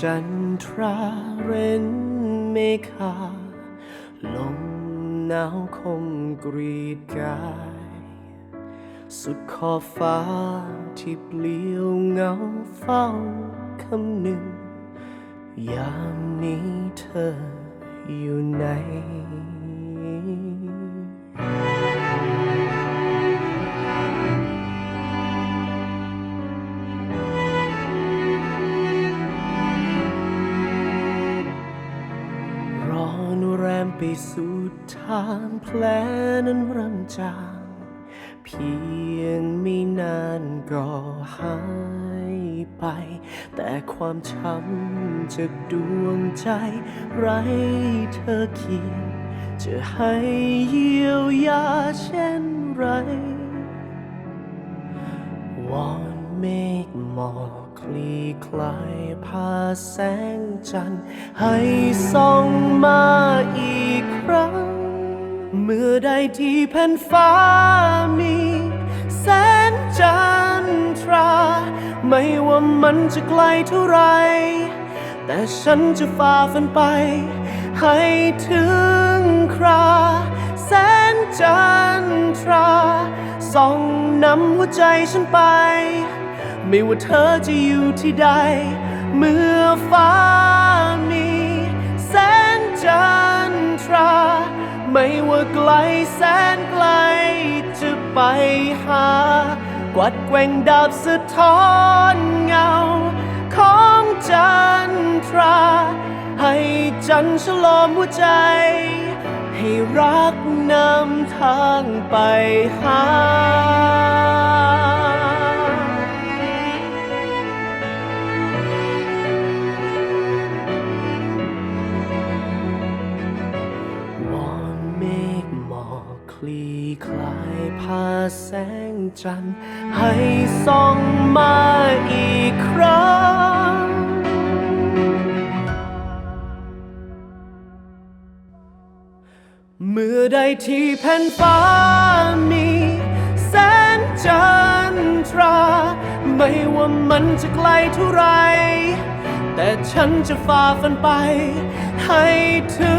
จันทราเรนเมฆาลมหนาวคมกรีดกาย สุดขอบฟ้าที่เปลี่ยวเหงาเฝ้าคำหนึ่ง ยามนี้เธออยู่ไหน ไปสุดทางแผลนั้นรำจาง เพียงไม่นานก็หายไป แต่ความช้ำจากดวงใจ ไรเธอเคียง จะให้เยียวยาเช่นไร วอนเมฆหมอกคลี่คลายพาแสงจันทร์ให้ส่องมา รั้ง เมื่อใดที่แผ่นฟ้ามี แสงจันทรา ไม่ว่ามันจะไกลเท่าไร แต่ฉันจะฝ่าฟันไป ให้ถึงครา แสงจันทราส่องนำหัวใจฉันไป ไม่ว่าเธอจะอยู่ที่ใด เมื่อฟ้า แสนไกลจะไปหา กวัดแกว่งดาบสะท้อนเงา ของจันทรา ให้จันทร์ฉลอมหัวใจ ให้รักนำทางไปหา ลี่คลายพาแสงจันทร์ให้ส่องมาอีกครั้ง เมื่อใดที่แผ่นฟ้ามีแสงจันทรา ไม่ว่ามันจะไกลเท่าไร แต่ฉันจะฝ่าฟันไปให้ถึง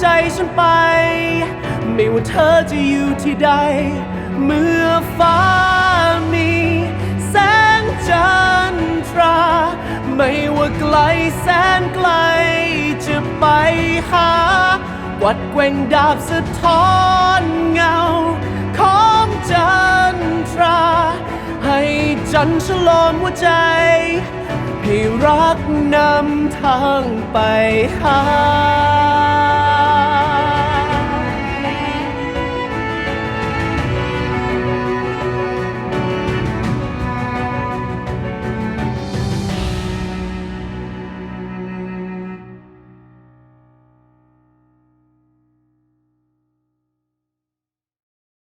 ใจฉันไป ไม่ว่าเธอจะอยู่ที่ใด เมื่อฟ้ามีแสงจันทรา ไม่ว่าไกลแสนไกล จะไปหา วัดแกว่งดาบสะท้อนเงา ของจันทรา ให้จันทร์ฉลอมหัวใจให้รักนำทางไปหา